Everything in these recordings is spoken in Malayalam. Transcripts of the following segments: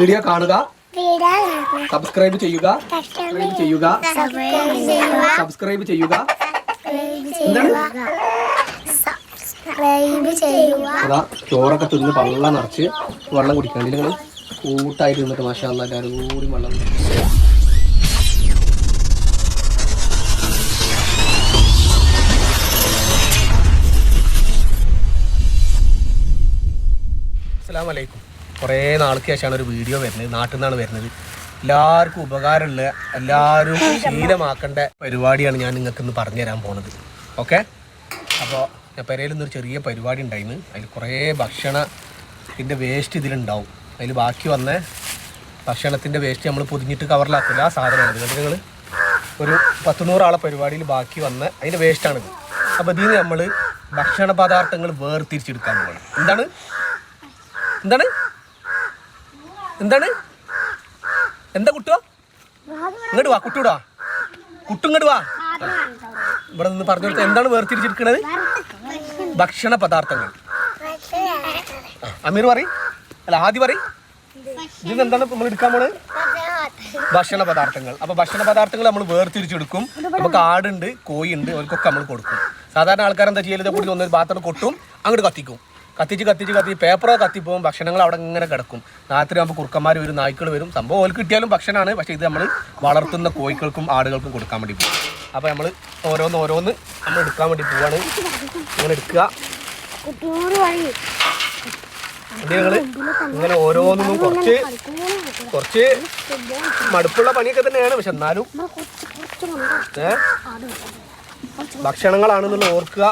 വീഡിയോ കാണുക. സബ്സ്ക്രൈബ് ചെയ്യുക. സബ്സ്ക്രൈബ് ചെയ്യുക. സബ്സ്ക്രൈബ് ചെയ്യുക. സബ്സ്ക്രൈബ് ചെയ്യുക. അതാ ചോറൊക്കെ തിന്ന് വെള്ളം നിറച്ച് വെള്ളം കുടിക്കാണ്ട് നിങ്ങൾ കൂട്ടായിട്ട് നിന്നിട്ട് മാഷാ അല്ലാ എല്ലാവരും കൂടി വെള്ളം അസ്സാം അസ്സലാമു അലൈക്കും. കുറേ നാൾക്ക് ശേഷമാണ് ഒരു വീഡിയോ വരുന്നത്. നാട്ടിൽ നിന്നാണ് വരുന്നത്. എല്ലാവർക്കും ഉപകാരമുള്ള എല്ലാവരും ശീലമാക്കേണ്ട പരിപാടിയാണ് ഞാൻ നിങ്ങൾക്ക് ഇന്ന് പറഞ്ഞു തരാൻ പോണത്. ഓക്കെ? അപ്പോൾ ഞാൻ പെരയിൽ നിന്നൊരു ചെറിയ പരിപാടി ഉണ്ടായിരുന്നു അതിൽ കുറേ ഭക്ഷണത്തിന്റെ വേസ്റ്റ് ഇതിലുണ്ടാവും. അതിൽ ബാക്കി വന്ന ഭക്ഷണത്തിന്റെ വേസ്റ്റ് നമ്മൾ പൊതിഞ്ഞിട്ട് കവറിലാക്കില്ല ആ സാധനമാണ് അതുകൊണ്ട് നിങ്ങൾ ഒരു പത്ത് നൂറാളെ പരിപാടിയിൽ ബാക്കി വന്ന അതിന്റെ വേസ്റ്റാണിത് അപ്പോൾ ഇതിൽ നമ്മൾ ഭക്ഷണ പദാർത്ഥങ്ങൾ വേർതിരിച്ചെടുക്കാൻ പോകണം എന്താണ്? എന്താണ്? എന്താണ്? എന്താ കുട്ടോ ഇങ്ങോട്ട് വാ കുട്ടൂടാ. കുട്ടു ഇങ്ങോട്ട് വാ. ഇവിടെ നിന്ന് പറഞ്ഞു കൊടുത്ത എന്താണ് വേർതിരിച്ചിരിക്കുന്നത് ഭക്ഷണ പദാർത്ഥങ്ങൾ. അമീർ പറ അല്ല ആദ്യം പറ ഇതിന് എന്താണ് നമ്മൾ എടുക്കാൻ പോണത്? ഭക്ഷണ പദാർത്ഥങ്ങൾ. അപ്പൊ ഭക്ഷണ പദാർത്ഥങ്ങൾ നമ്മൾ വേർതിരിച്ചെടുക്കും. നമുക്ക് ആടുണ്ട് ഉണ്ട് അവർക്കൊക്കെ നമ്മൾ കൊടുക്കും. സാധാരണ ആൾക്കാർ എന്താ ചെയ്യൽ കൂടി ഒന്ന് പാത്രം കൊട്ടും അങ്ങോട്ട് കത്തിക്കും. കത്തിച്ച് കത്തിച്ച് കത്തി പേപ്പറോ കത്തിപ്പോവും ഭക്ഷണങ്ങൾ അവിടെ ഇങ്ങനെ കിടക്കും. രാത്രി ആകുമ്പോൾ കുറുക്കന്മാർ വരും നായ്ക്കൾ വരും. സംഭവം ഓൽക്ക് കിട്ടിയാലും ഭക്ഷണമാണ് പക്ഷേ ഇത് നമ്മൾ വളർത്തുന്ന കോഴികൾക്കും ആടുകൾക്കും കൊടുക്കാൻ വേണ്ടി പോകും. അപ്പോൾ നമ്മൾ ഓരോന്ന് ഓരോന്ന് നമ്മൾ എടുക്കാൻ വേണ്ടി പോവാണ്. ഇങ്ങനെ എടുക്കുക. പറയും ഇങ്ങനെ ഓരോന്നും കുറച്ച് കുറച്ച് മടുപ്പുള്ള പണിയൊക്കെ തന്നെയാണ്. പക്ഷെ എന്നാലും ഭക്ഷണങ്ങളാണെന്നുള്ള ഓർക്കുക.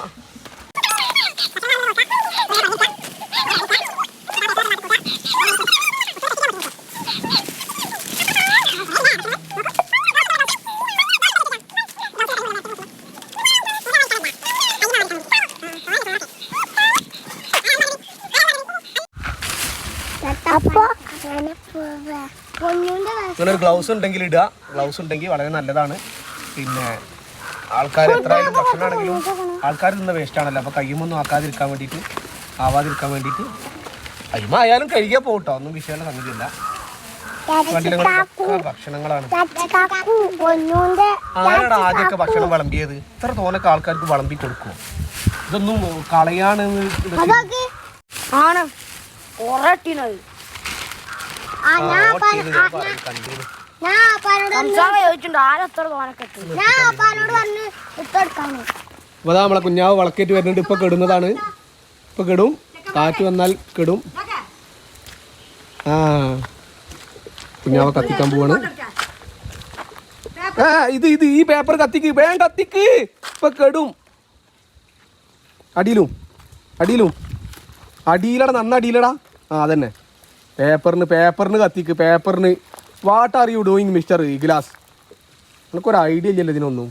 ഇങ്ങനെ ഒരു ഗ്ലൗസ് ഉണ്ടെങ്കിൽ ഇടുക. ഗ്ലൗസ് ഉണ്ടെങ്കിൽ വളരെ നല്ലതാണ്. പിന്നെ ആൾക്കാർ എത്രയായാലും ഭക്ഷണമാണെങ്കിലും ആൾക്കാർ തിന്ന വേസ്റ്റ് ആണല്ലോ. അപ്പോൾ കയ്യുമൊന്നും ആക്കാതിരിക്കാൻ വേണ്ടിയിട്ട് ആവാതിരിക്കാൻ വേണ്ടിയിട്ട് കയ്യുമ ആയാലും കഴുകിയാൽ പോകട്ടോ ഒന്നും വിഷയമുള്ള സംഗതിയില്ല. ഭക്ഷണങ്ങളാണ്. ആരാണ് ആദ്യമൊക്കെ ഭക്ഷണം വിളമ്പിയത്? ഇത്ര തോനൊക്കെ ആൾക്കാർക്ക് വിളമ്പി കൊടുക്കും ഇതൊന്നും കളയാണ് ആണ്? കൊറട്ടിനത് ആ ഞാൻ അപ്പാന- ഞാൻ അപ്പാനോട് ചോദിച്ചിട്ടുണ്ട് ആരെത്ര തോനക്കെട്ട് ഞാൻ അപ്പാനോട് പറഞ്ഞ് ഇട്ടെടുക്കാണ് അപ്പോൾ അതാ നമ്മളെ കുഞ്ഞാവ് വളക്കേറ്റ് വരുന്നുണ്ട് ഇപ്പൊ കെടുന്നതാണ്. ഇപ്പൊ കെടും കാറ്റ് വന്നാൽ കെടും. ആ കുഞ്ഞാവ് കത്തിക്കാൻ പോവാണ്. ആ ഇത് ഇത് ഈ പേപ്പർ കത്തിക്ക് വേഗം കത്തിക്ക്. ഇപ്പൊ കെടും. അടിയിലും അടിയിലും. അടിയിലടാ നന്ന അടിയിലടാ. ആ അതന്നെ. പേപ്പറിന് പേപ്പറിന് കത്തിക്ക് പേപ്പറിന് what are you doing mister glass നമുക്കൊരു ഐഡിയ ഇല്ലല്ലോ ഇതിനൊന്നും.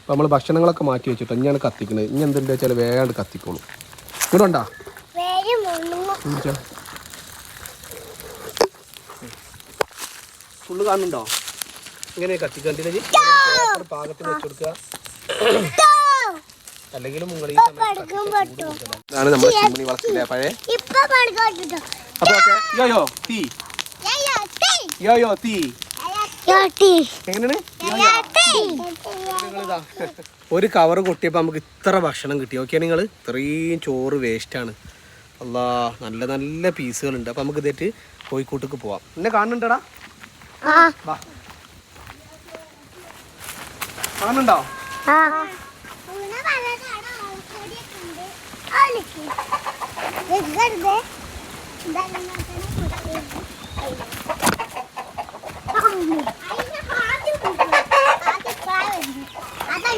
അപ്പോൾ നമ്മൾ ഭക്ഷണങ്ങളൊക്കെ മാറ്റി വെച്ചിട്ട് ഇനിയാണ് കത്തിക്കുന്നത് ഇനി എന്തുണ്ട് വെച്ചാൽ വേഗം കത്തിക്കോളൂ. ഇവിടെ ഫുള്ള് കാണുന്നുണ്ടോ? ഇങ്ങനെ കത്തിക്കാൻ പാകത്തിന് വെച്ചു കൊടുക്കുക. അല്ലെങ്കിൽ ഇതാണ് നമ്മുടെ ചിമ്മിണി വളർത്തില്ലേ പഴയ. ഓക്കെ തീ തീ എങ്ങനെയാണ്? ഒരു കവർ കൊട്ടിയപ്പോൾ നമുക്ക് ഇത്ര ഭക്ഷണം കിട്ടി. ഓക്കെ നിങ്ങൾ ഇത്രയും ചോറ് വേസ്റ്റാണ് അല്ലാ നല്ല നല്ല പീസുകളുണ്ട് അപ്പോൾ നമുക്ക് ഇതേറ്റ് കോഴിക്കോട്ടേക്ക് പോവാം. എന്നെ കാണുന്നുണ്ടടാ? ആ. വാ. കാണുന്നുണ്ടോ ആ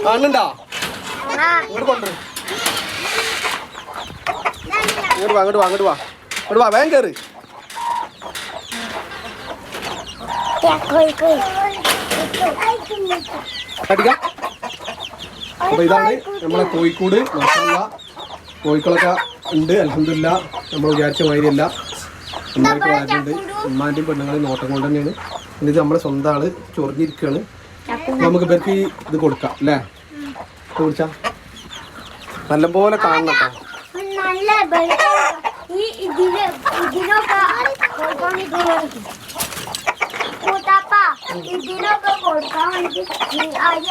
കാണുന്നുണ്ടോ? ഇങ്ങോട്ട് കൊണ്ടുവരും. ഇങ്ങോട്ട് വാ ഇങ്ങോട്ട് വാ ഇങ്ങോട്ട് വാ. ഇങ്ങോട്ട് വാ വേഗം കയറി അടിക്കാം അപ്പൊ ഇതാണ് നമ്മളെ കോഴിക്കോട്. മസാല കോഴിക്കളൊക്കെ ഉണ്ട് അലഹമില്ല നമ്മൾ വിചാരിച്ച മാതിരിയല്ല. ഉമ്മാർക്ക് വളരുന്നുണ്ട് ഉമ്മാന്റെയും പെണ്ണുങ്ങളെയും നോട്ടം കൊണ്ട് തന്നെയാണ്. എന്നിട്ട് നമ്മുടെ സ്വന്തം ആൾ ചൊറിഞ്ഞിരിക്കുകയാണ് നമുക്ക് ഇവർക്ക് ഇത് കൊടുക്കാം അല്ലേ? കുടിച്ചാ. നല്ലപോലെ കാണണം കേട്ടോ. നല്ല പോലെ ഇതിനൊക്കെ കൊടുക്കാൻ വേണ്ടി അരി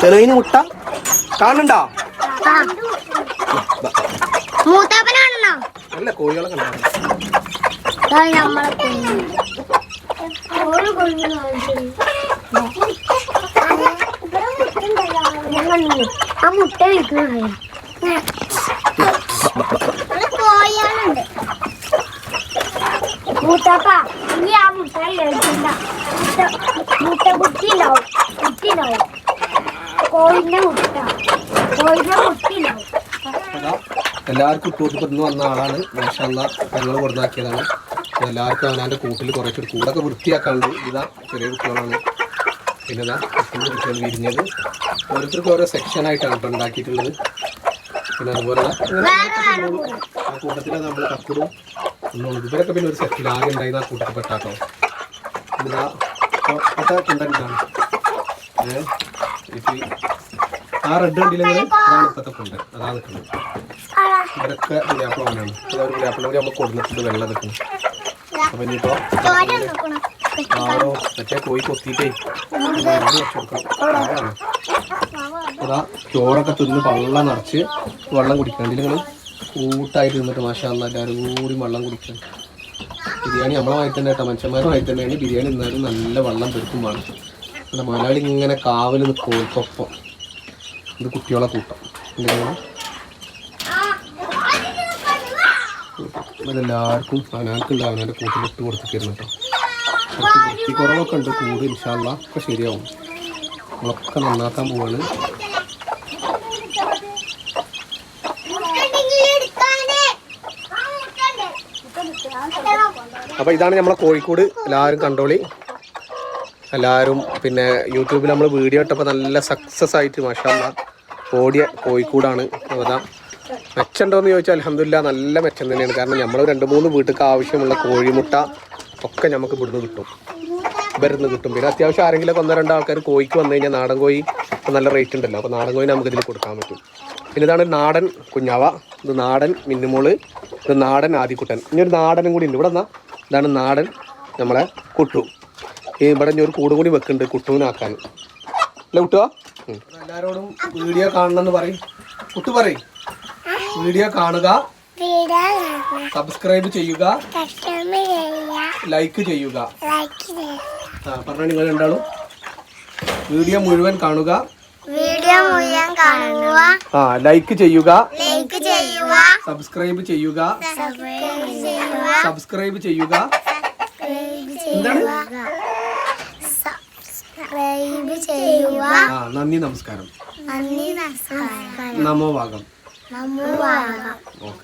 ചെലവിന് മുട്ട. കാണുന്നുണ്ടോ? അല്ല നല്ല കോഴികളെ ആ മുട്ട വിൽക്കുന്ന കോയാളുണ്ട് മൂത്തപ്പ ഇനി ആ മുട്ട കഴിക്കണ്ട മുട്ട കുട്ടി ഉണ്ടാവും കുട്ടി ഉണ്ടാവും കോഴിന്റെ മുട്ട കോഴിന്റെ കുട്ടി ഉണ്ടാവും എല്ലാവർക്കും ഇട്ടോട്ട് ഇന്ന് വന്ന ആളാണ്. മാഷല്ല ഞങ്ങൾ കൊടുന്നാക്കിയതാണ്. എല്ലാവർക്കും അവനാന്റെ കൂട്ടിൽ കുറച്ച് കൂടൊക്കെ വൃത്തിയാക്കാനുണ്ട്. ഇതാ ചെറിയ കുട്ടികളാണ്. പിന്നെ ഇതാ കുട്ടികൾ കുട്ടികൾ വിരിഞ്ഞത്. ഓരോരുത്തർക്കും ഓരോ സെക്ഷനായിട്ടാണ് ഇപ്പം ഉണ്ടാക്കിയിട്ടുള്ളത്. പിന്നെ അതുപോലെ ആ കൂട്ടത്തിൽ നമ്മൾ കക്കുടും ഇവരൊക്കെ പിന്നെ ഒരു സെക്ഷൻ ആകെ ഉണ്ടായിരുന്നു ആ കൂട്ടത്തിൽ പെട്ടാട്ടോ പിന്നെ കൊണ്ടാണ് ഏഹ് ആ റെഡ് കണ്ടില്ലെങ്കിൽ അതാണ് ഇപ്പോഴത്തെ കൊണ്ട്. അതാണ് നിൽക്കുന്നത്. ഇവരൊക്കെ പുതിയാപ്പിളവനാണ്. അതൊരു പുതിയാപ്പിളവരെ നമ്മൾ കൊടുത്തിട്ടുണ്ട് വെള്ളം നിൽക്കുന്നു അപ്പം ഇനിയിപ്പോൾ ആണോ മറ്റേ കോഴി കൊത്തിയിട്ടേ. അതാ ചോറൊക്കെ തിന്ന് വെള്ളം നിറച്ച് വെള്ളം കുടിക്കണം നിങ്ങൾ കൂട്ടായിട്ട് നിന്നിട്ട് മാഷാ എല്ലാവരും കൂടി വെള്ളം കുടിക്കണം ബിരിയാണി. നമ്മളെ തന്നെ കേട്ടോ. മനുഷ്യന്മാരുടെ വായി തന്നെയാണ് ബിരിയാണി എന്നാലും നല്ല വെള്ളം പെരുക്കും വേണം. നമ്മുടെ മലയാളി ഇങ്ങനെ കാവൽ നിൽക്കൊപ്പം ഇത് കുട്ടികളെ കൂട്ടം. എന്തെങ്കിലും അതെല്ലാവർക്കും അവനാർക്കുണ്ട് അവനാന്റെ കൂട്ടിലിട്ട് കൊടുത്തിരുന്നു കേട്ടോ. കുറവൊക്കെ ഉണ്ട്. കൂട് ഇൻഷാല്ല ഒക്കെ ശരിയാവും. നമ്മളൊക്കെ നന്നാക്കാൻ പോവാണ്. അപ്പോൾ ഇതാണ് നമ്മളെ കോഴിക്കോട് എല്ലാവരും കണ്ടോളി. എല്ലാവരും പിന്നെ യൂട്യൂബിൽ നമ്മൾ വീഡിയോ ഇട്ടപ്പോൾ നല്ല സക്സസ് ആയിട്ട് മാഷാല്ല ഓടിയ കോഴിക്കോടാണ്. അതാ മെച്ചമുണ്ടോ എന്ന് ചോദിച്ചാൽ അലഹമില്ല നല്ല മെച്ചം തന്നെയാണ്. കാരണം നമ്മൾ രണ്ട് മൂന്ന് വീട്ടിലേക്ക് ആവശ്യമുള്ള കോഴിമുട്ട ഒക്കെ നമുക്ക് ഇവിടുന്ന് കിട്ടും. ഇവരുന്ന് കിട്ടും. പിന്നെ അത്യാവശ്യം ആരെങ്കിലും ഒന്നോ രണ്ടോ ആൾക്കാർ കോഴിക്ക് വന്നു കഴിഞ്ഞാൽ നാടൻ കോഴി നല്ല റേറ്റ് ഉണ്ടല്ലോ. അപ്പോൾ നാടൻ കോഴി നമുക്ക് ഇതിൽ കൊടുക്കാൻ പറ്റും. പിന്നെ ഇതാണ് നാടൻ കുഞ്ഞാവ. ഇത് നാടൻ മിന്നുമോൾ. ഇത് നാടൻ ആദിക്കുട്ടൻ. ഇനി ഒരു നാടനും കൂടി ഉണ്ട്. ഇവിടെ എന്നാ ഇതാണ് നാടൻ നമ്മളെ കുട്ടു. ഈ ഇവിടെ ഞാൻ ഒരു കൂട് കൂടി വെക്കുന്നുണ്ട് കുട്ടുവിനാക്കാൻ. അല്ല കുട്ടുവാ? എല്ലാവരോടും വീഡിയോ കാണണമെന്ന് പറയും. കുട്ടു പറയും. വീഡിയോ കാണുക സബ്സ്ക്രൈബ് ചെയ്യുക ലൈക്ക് ചെയ്യുക. ആ പറഞ്ഞ നിങ്ങൾ രണ്ടാളും വീഡിയോ മുഴുവൻ കാണുക. വീഡിയോ മുഴുവൻ കാണുക. ആ ലൈക്ക് ചെയ്യുക. ലൈക്ക് ചെയ്യുക സബ്സ്ക്രൈബ് ചെയ്യുക. സബ്സ്ക്രൈബ് ചെയ്യുക. എന്താണ്? സബ്സ്ക്രൈബ് ചെയ്യുക. ആ നന്ദി നമസ്കാരം. നന്ദി നമസ്കാരം. നമോ ഭാഗം നമോ ഓക്കെ.